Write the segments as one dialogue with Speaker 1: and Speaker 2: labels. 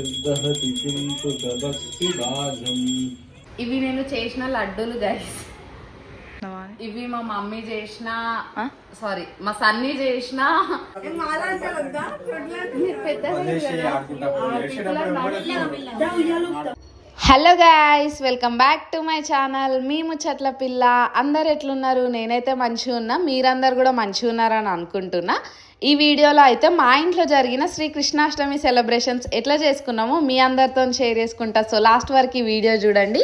Speaker 1: నిర్దహతి
Speaker 2: ఇవి నేను చేసిన లడ్డూలు గైస్ ఇవి మా మమ్మీ చేసిన సారీ మా సన్నీ చేసిన. Hello guys welcome back to my channel మీ ముచ్చట్ల పిల్ల అందరు ఎట్లున్నారు? నేనైతే మంచిగా ఉన్నా మీరందరు కూడా మంచిగా ఉన్నారని అనుకుంటున్నా. ఈ వీడియోలో అయితే మా ఇంట్లో జరిగిన శ్రీ కృష్ణాష్టమి సెలబ్రేషన్స్ ఎట్లా చేసుకున్నామో మీ అందరితో షేర్ చేసుకుంటా. సో లాస్ట్ వరకు ఈ వీడియో చూడండి.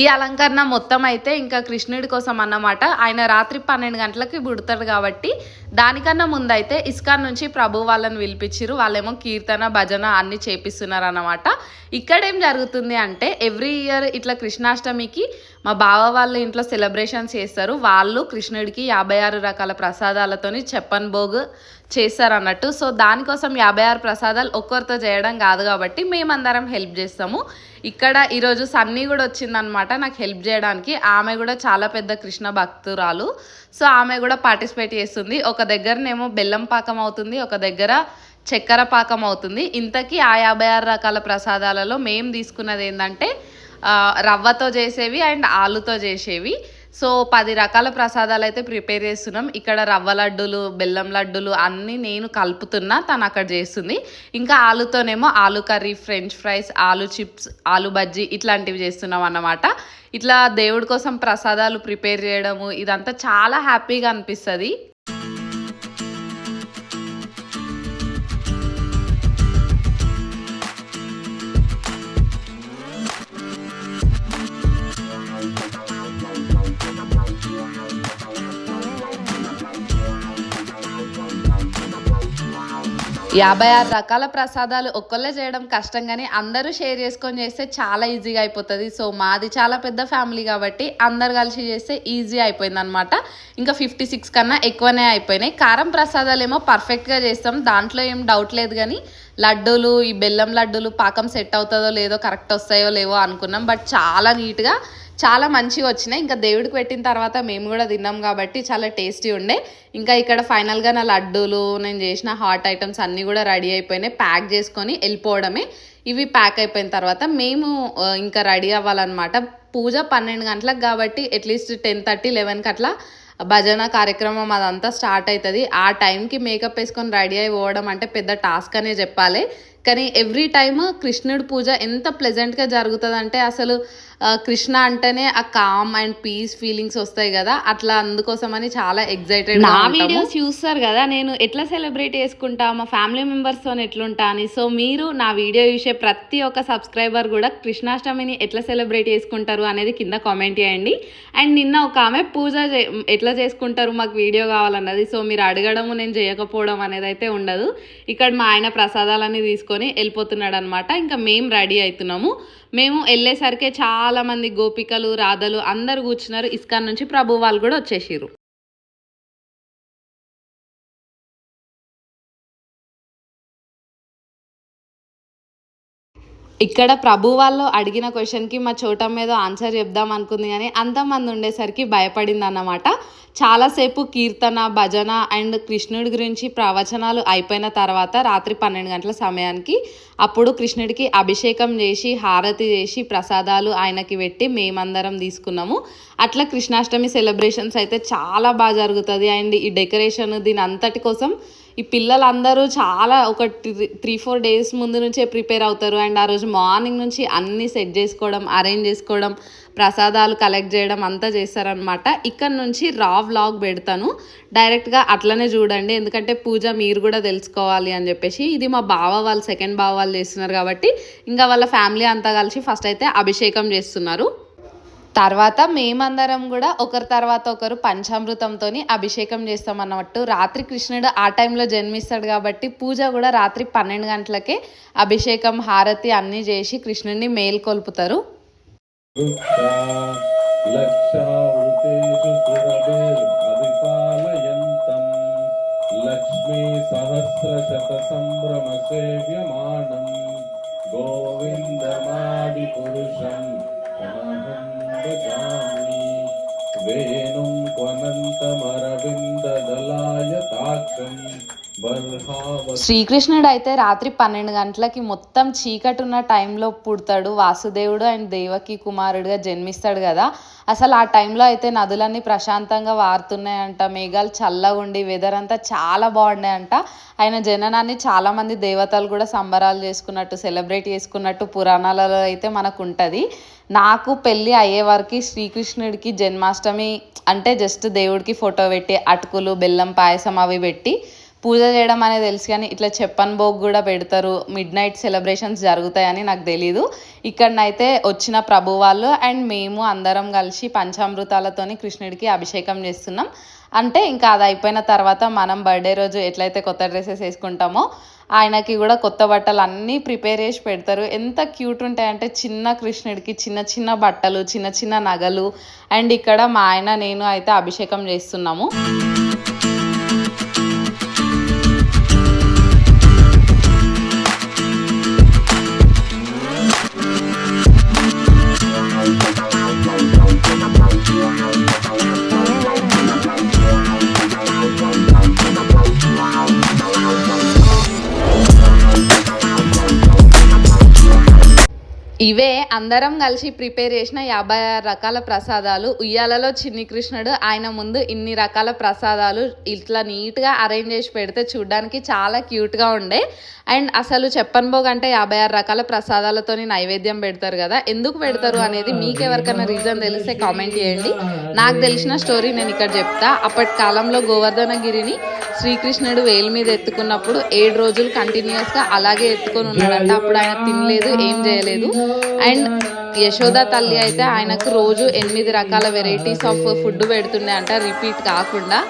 Speaker 2: ఈ అలంకరణ మొత్తం అయితే ఇంకా కృష్ణుడి కోసం అన్నమాట. ఆయన రాత్రి పన్నెండు గంటలకి పుడతాడు కాబట్టి దానికన్నా ముందైతే ఇస్కాన్ నుంచి ప్రభు వాళ్ళని పిలిపించారు వాళ్ళేమో కీర్తన భజన అన్ని చేపిస్తున్నారు అన్నమాట ఇక్కడ ఏం జరుగుతుంది అంటే ఎవ్రీ ఇయర్ ఇట్లా కృష్ణాష్టమికి మా బావ వాళ్ళ ఇంట్లో సెలబ్రేషన్స్ చేస్తారు. వాళ్ళు కృష్ణుడికి యాభై ఆరు రకాల ప్రసాదాలతోని చెప్పన్ భోగ్ చేస్తారు అన్నట్టు సో దానికోసం యాభై ఆరు ప్రసాదాలు ఒక్కరితో చేయడం కాదు కాబట్టి మేమందరం హెల్ప్ చేస్తాము. ఇక్కడ ఈరోజు సన్నీ కూడా వచ్చిందనమాట నాకు హెల్ప్ చేయడానికి. ఆమె కూడా చాలా పెద్ద కృష్ణ భక్తురాలు. సో ఆమె కూడా పార్టిసిపేట్ చేస్తుంది. ఒక దగ్గరనేమో బెల్లం పాకం అవుతుంది ఒక దగ్గర చక్కెర పాకం అవుతుంది. ఇంతకీ ఆ యాభై ఆరు రకాల ప్రసాదాలలో మేము తీసుకున్నది ఏంటంటే రవ్వతో చేసేవి అండ్ ఆలుతో చేసేవి. సో పది రకాల ప్రసాదాలు అయితే ప్రిపేర్ చేస్తున్నాం. ఇక్కడ రవ్వ లడ్డూలు బెల్లం లడ్డూలు అన్నీ నేను కలుపుతున్నా తను అక్కడ చేస్తుంది. ఇంకా ఆలుతోనేమో ఆలు కర్రీ ఫ్రెంచ్ ఫ్రైస్ ఆలు చిప్స్ ఆలు బజ్జీ ఇట్లాంటివి చేస్తున్నాం అన్నమాట. ఇట్లా దేవుడి కోసం ప్రసాదాలు ప్రిపేర్ చేయడము ఇదంతా చాలా హ్యాపీగా అనిపిస్తుంది. యాభై ఆరు రకాల ప్రసాదాలు ఒక్కళ్ళే చేయడం కష్టం కానీ అందరూ షేర్ చేసుకొని చేస్తే చాలా ఈజీగా అయిపోతుంది. సో మాది చాలా పెద్ద ఫ్యామిలీ కాబట్టి అందరు కలిసి చేస్తే ఈజీ అయిపోయింది అనమాట ఇంకా ఫిఫ్టీ సిక్స్ కన్నా ఎక్కువనే అయిపోయినాయి. కారం ప్రసాదాలు ఏమో పర్ఫెక్ట్గా చేస్తాం. దాంట్లో ఏం డౌట్ లేదు కానీ లడ్డూలు ఈ బెల్లం లడ్డూలు పాకం సెట్ అవుతుందో లేదో కరెక్ట్ వస్తాయో లేవో అనుకున్నాం. బట్ చాలా నీట్గా చాలా మంచిగా వచ్చినాయి. ఇంకా దేవుడికి పెట్టిన తర్వాత మేము కూడా తిన్నాం కాబట్టి చాలా టేస్టీ ఉండే. ఇంకా ఇక్కడ ఫైనల్గా నా లడ్డూలు నేను చేసిన హాట్ ఐటమ్స్ అన్నీ కూడా రెడీ అయిపోయినాయి. ప్యాక్ చేసుకొని వెళ్ళిపోవడమే. ఇవి ప్యాక్ అయిపోయిన తర్వాత మేము ఇంకా రెడీ అవ్వాలన్నమాట. పూజ పన్నెండు గంటలకు కాబట్టి అట్లీస్ట్ టెన్ థర్టీ లెవెన్కి అట్లా భజన కార్యక్రమం అదంతా స్టార్ట్ అవుతుంది. ఆ టైంకి మేకప్ వేసుకొని రెడీ అయి పోవడం అంటే పెద్ద టాస్క్ అనే చెప్పాలి. కానీ ఎవ్రీ టైమ్ కృష్ణుడి పూజ ఎంత ప్లెజెంట్గా జరుగుతుంది అంటే అసలు కృష్ణ అంటేనే ఆ కామ్ అండ్ పీస్ ఫీలింగ్స్ వస్తాయి కదా. అట్లా అందుకోసమని చాలా ఎగ్జైటెడ్ నా వీడియోస్ చూస్తారు కదా నేను ఎట్లా సెలబ్రేట్ చేసుకుంటా మా ఫ్యామిలీ మెంబర్స్తో ఎట్లుంటా అని. సో మీరు నా వీడియో చూసే ప్రతి ఒక్క సబ్స్క్రైబర్ కూడా కృష్ణాష్టమిని ఎట్లా సెలబ్రేట్ చేసుకుంటారు అనేది కింద కామెంట్ చేయండి. అండ్ నిన్న ఒక ఆమె పూజ చే- ఎట్లా చేసుకుంటారు మాకు వీడియో కావాలన్నది. సో మీరు అడగడము నేను చేయకపోవడం అనేది అయితే ఉండదు. ఇక్కడ మా ఆయన ప్రసాదాలన్నీ తీసుకొని వెళ్ళిపోతున్నాడు అనమాట ఇంకా మేము రెడీ అవుతున్నాము. మేము వెళ్ళేసరికి చాలా మంది గోపికలు రాధలు అందరు కూర్చున్నారు. ఇస్కాన్ నుంచి ప్రభు వాళ్ళు కూడా వచ్చేసిర్రు. ఇక్కడ ప్రభు వాళ్ళు అడిగిన క్వశ్చన్కి మా చోటం మీద ఆన్సర్ చెప్దాం అనుకుంది కానీ అంతమంది ఉండేసరికి భయపడింది అన్నమాట చాలాసేపు కీర్తన భజన అండ్ కృష్ణుడి గురించి ప్రవచనాలు అయిపోయిన తర్వాత రాత్రి పన్నెండు గంటల సమయానికి అప్పుడు కృష్ణుడికి అభిషేకం చేసి హారతి చేసి ప్రసాదాలు ఆయనకి పెట్టి మేమందరం తీసుకున్నాము. అట్లా కృష్ణాష్టమి సెలబ్రేషన్స్ అయితే చాలా బాగా జరుగుతుంది. అండ్ ఈ డెకరేషన్ దీని అంతటి కోసం ఈ పిల్లలందరూ చాలా ఒక త్రీ ఫోర్ డేస్ ముందు నుంచే ప్రిపేర్ అవుతారు. అండ్ ఆ రోజు మార్నింగ్ నుంచి అన్నీ సెట్ చేసుకోవడం అరేంజ్ చేసుకోవడం ప్రసాదాలు కలెక్ట్ చేయడం అంతా చేస్తారనమాట ఇక్కడ నుంచి రా వ్లాగ్ పెడతాను. డైరెక్ట్గా అట్లనే చూడండి. ఎందుకంటే పూజ మీరు కూడా తెలుసుకోవాలి అని చెప్పేసి. ఇది మా బావ వాళ్ళు సెకండ్ బావ వాళ్ళు చేస్తున్నారు కాబట్టి. ఇంకా వాళ్ళ ఫ్యామిలీ అంతా కలిసి ఫస్ట్ అయితే అభిషేకం చేస్తున్నారు. తర్వాత మేమందరం కూడా ఒకరి తర్వాత ఒకరు పంచామృతంతో అభిషేకం చేస్తాం అన్నట్టు రాత్రి కృష్ణుడు ఆ టైంలో జన్మిస్తాడు కాబట్టి పూజ కూడా రాత్రి పన్నెండు గంటలకే అభిషేకం హారతి అన్నీ చేసి కృష్ణుడిని మేల్కొల్పుతారు.
Speaker 1: లక్ష్మీ సహస్ర శత సంభ్రమ సేవ్యమానం గోవిందమా
Speaker 2: శ్రీకృష్ణుడు అయితే రాత్రి పన్నెండు గంటలకి మొత్తం చీకటి ఉన్న టైంలో పుడతాడు. వాసుదేవుడు అండ్ దేవకి కుమారుడిగా జన్మిస్తాడు కదా. అసలు ఆ టైంలో అయితే నదులన్నీ ప్రశాంతంగా వారుతున్నాయంట. మేఘాలు చల్లగా ఉండి వెదర్ అంతా చాలా బాగున్నాయంట. ఆయన జననాన్ని చాలా మంది దేవతలు కూడా సంబరాలు చేసుకున్నట్టు సెలబ్రేట్ చేసుకున్నట్టు పురాణాలలో అయితే మనకు ఉంటుంది నాకు పెళ్ళి అయ్యే వరకు శ్రీకృష్ణుడికి జన్మాష్టమి అంటే జస్ట్ దేవుడికి ఫోటో పెట్టి అటుకులు బెల్లం పాయసం అవి పెట్టి పూజ చేయడం అనేది తెలుసు కానీ ఇట్లా చెప్పన్ భోగ్ కూడా పెడతారు. మిడ్ నైట్ సెలబ్రేషన్స్ జరుగుతాయని నాకు తెలీదు. ఇక్కడనైతే వచ్చిన ప్రభు వాళ్ళు అండ్ మేము అందరం కలిసి పంచామృతాలతోని కృష్ణుడికి అభిషేకం చేస్తున్నాం. అంటే ఇంకా అది అయిపోయిన తర్వాత మనం బర్త్డే రోజు ఎట్లయితే కొత్త డ్రెస్సెస్ వేసుకుంటామో ఆయనకి కూడా కొత్త బట్టలు అన్నీ ప్రిపేర్ చేసి పెడతారు. ఎంత క్యూట్ ఉంటాయంటే చిన్న కృష్ణుడికి చిన్న చిన్న బట్టలు చిన్న చిన్న నగలు అండ్ ఇక్కడ మా ఆయన నేను అయితే అభిషేకం చేస్తున్నాము. ఇవే అందరం కలిసి ప్రిపేర్ చేసిన యాభై ఆరు రకాల ప్రసాదాలు. ఉయ్యాలలో చిన్ని కృష్ణుడు ఆయన ముందు ఇన్ని రకాల ప్రసాదాలు ఇట్లా నీట్గా అరేంజ్ చేసి పెడితే చూడడానికి చాలా క్యూట్గా ఉండే. అండ్ అసలు చెప్పన్ భోగ్ యాభై ఆరు రకాల ప్రసాదాలతో నైవేద్యం పెడతారు కదా ఎందుకు పెడతారు అనేది మీకు ఎవరికైనా రీజన్ తెలిస్తే కామెంట్ చేయండి. నాకు తెలిసిన స్టోరీ నేను ఇక్కడ చెప్తా. అప్పటి కాలంలో గోవర్ధనగిరిని శ్రీకృష్ణుడు వేలు మీద ఎత్తుకున్నప్పుడు ఏడు రోజులు కంటిన్యూస్గా అలాగే ఎత్తుకొని ఉన్నాడంట. అప్పుడు ఆయన తినలేదు ఏం చేయలేదు. అండ్ యశోద తల్లి అయితే ఆయనకు రోజు ఎనిమిది రకాల వెరైటీస్ ఆఫ్ ఫుడ్ పెడుతుండే అంట రిపీట్ కాకుండా.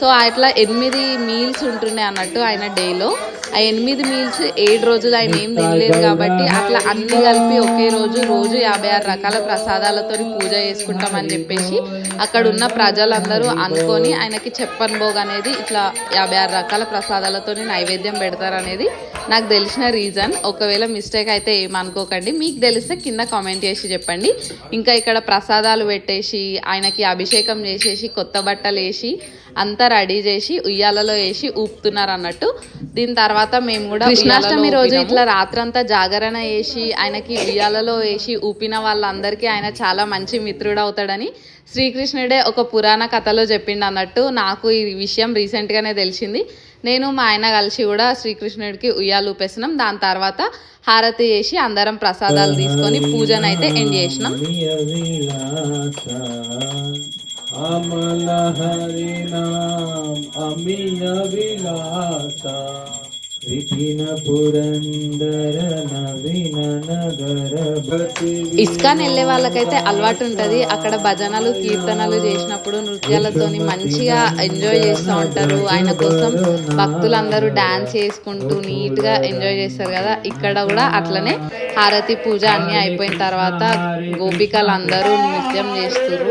Speaker 2: సో అట్లా ఎనిమిది మీల్స్ ఉంటుండే అన్నట్టు ఆయన డేలో ఆ ఎనిమిది మీల్స్ ఏడు రోజులు ఆయన ఏం తినలేదు కాబట్టి అట్లా అన్ని కలిపి ఒకే రోజు రోజు యాభై ఆరు రకాల ప్రసాదాలతో పూజ చేసుకుంటామని చెప్పేసి అక్కడ ఉన్న ప్రజలందరూ అనుకొని ఆయనకి చెప్పన్ భోగ్ అనేది ఇట్లా యాభై ఆరు రకాల ప్రసాదాలతో నైవేద్యం పెడతారనేది నాకు తెలిసిన రీజన్ ఒకవేళ మిస్టేక్ అయితే ఏమనుకోకండి. మీకు తెలిస్తే కింద కామెంట్ చేసి చెప్పండి. ఇంకా ఇక్కడ ప్రసాదాలు పెట్టేసి ఆయనకి అభిషేకం చేసేసి కొత్త బట్టలు వేసి అంతా రెడీ చేసి ఉయ్యాలలో వేసి ఊపుతున్నారు అన్నట్టు దీని తర్వాత మేము కూడా కృష్ణాష్టమి రోజు ఇట్లా రాత్రంతా జాగరణ వేసి ఆయనకి ఉయ్యాలలో వేసి ఊపిన వాళ్ళందరికీ ఆయన చాలా మంచి మిత్రుడు అవుతాడని శ్రీకృష్ణుడే ఒక పురాణ కథలో చెప్పిండు అన్నట్టు నాకు ఈ విషయం రీసెంట్గానే తెలిసింది. నేను మా ఆయన కలిసి కూడా శ్రీకృష్ణుడికి ఉయ్యాలు ఊపేసినాం. దాని తర్వాత హారతి చేసి అందరం ప్రసాదాలు తీసుకొని పూజనైతే ఎండ్ చేసినాం.
Speaker 1: అమల హరినాం అమియ విలాస
Speaker 2: ఇస్కాన్ వెళ్ళే వాళ్ళకైతే అలవాటు ఉంటుంది అక్కడ భజనలు కీర్తనలు చేసినప్పుడు నృత్యాలతోని మంచిగా ఎంజాయ్ చేస్తూ ఉంటారు. ఆయన కోసం భక్తులందరూ డాన్స్ చేసుకుంటూ నీట్గా ఎంజాయ్ చేస్తారు కదా. ఇక్కడ కూడా అట్లనే హారతి పూజ అన్ని అయిపోయిన తర్వాత గోపికలు అందరూ నృత్యం చేస్తారు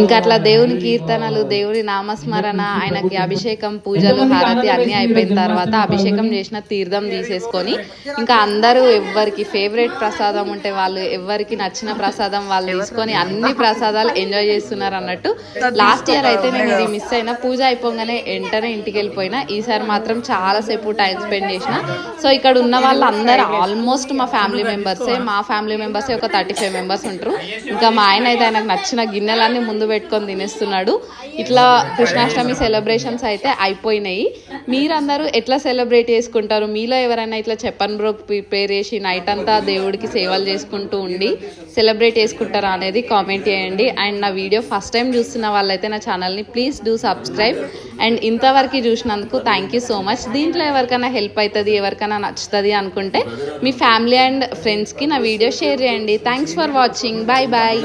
Speaker 2: ఇంకా అట్లా దేవుని కీర్తనలు దేవుని నామస్మరణ ఆయనకి అభిషేకం పూజలు హారతి అన్ని అయిపోయిన తర్వాత అభిషేకం చేసిన తీర్థం తీసేసుకొని ఇంకా అందరూ ఎవరికి ఫేవరెట్ ప్రసాదం ఉంటే వాళ్ళు ఎవరికి నచ్చిన ప్రసాదం వాళ్ళు తీసుకొని అన్ని ప్రసాదాలు ఎంజాయ్ చేస్తున్నారు అన్నట్టు. లాస్ట్ ఇయర్ అయితే నేను ఇది మిస్ అయినా పూజ అయిపోగానే వెంటనే ఇంటికి వెళ్ళిపోయినా. ఈసారి మాత్రం చాలా సేపు టైం స్పెండ్ చేసిన. సో ఇక్కడ ఉన్న వాళ్ళు అందరూ ఆల్మోస్ట్ మా ఫ్యామిలీ మెంబర్సే మా ఫ్యామిలీ మెంబర్సే ఒక థర్టీ ఫైవ్ మెంబర్స్ ఉంటారు. ఇంకా మా ఆయన అయితే ఆయనకు నచ్చిన గిన్నెలన్నీ ముందు పెట్టుకొని తినేస్తున్నాడు. ఇట్లా కృష్ణాష్టమి సెలబ్రేషన్స్ అయితే అయిపోయినాయి. మీరందరూ ఎట్లా సెలబ్రేట్ చేసుకుంటారు? మీలో ఎవరైనా ఇట్లా చెప్పన్ బ్రో ప్రిపేర్ చేసి నైట్ అంతా దేవుడికి సేవలు చేసుకుంటూ ఉండి సెలబ్రేట్ చేసుకుంటారా అనేది కామెంట్ చేయండి. అండ్ నా వీడియో ఫస్ట్ టైం చూస్తున్న వాళ్ళైతే నా ఛానల్ని ప్లీజ్ డూ సబ్స్క్రైబ్ అండ్ ఇంతవరకు చూసినందుకు థ్యాంక్ యూ సో మచ్ దీంట్లో ఎవరికైనా హెల్ప్ అవుతుంది ఎవరికైనా నచ్చుతుంది అనుకుంటే మీ ఫ్యామిలీ అండ్ ఫ్రెండ్స్కి నా వీడియో షేర్ చేయండి. Thanks for watching bye bye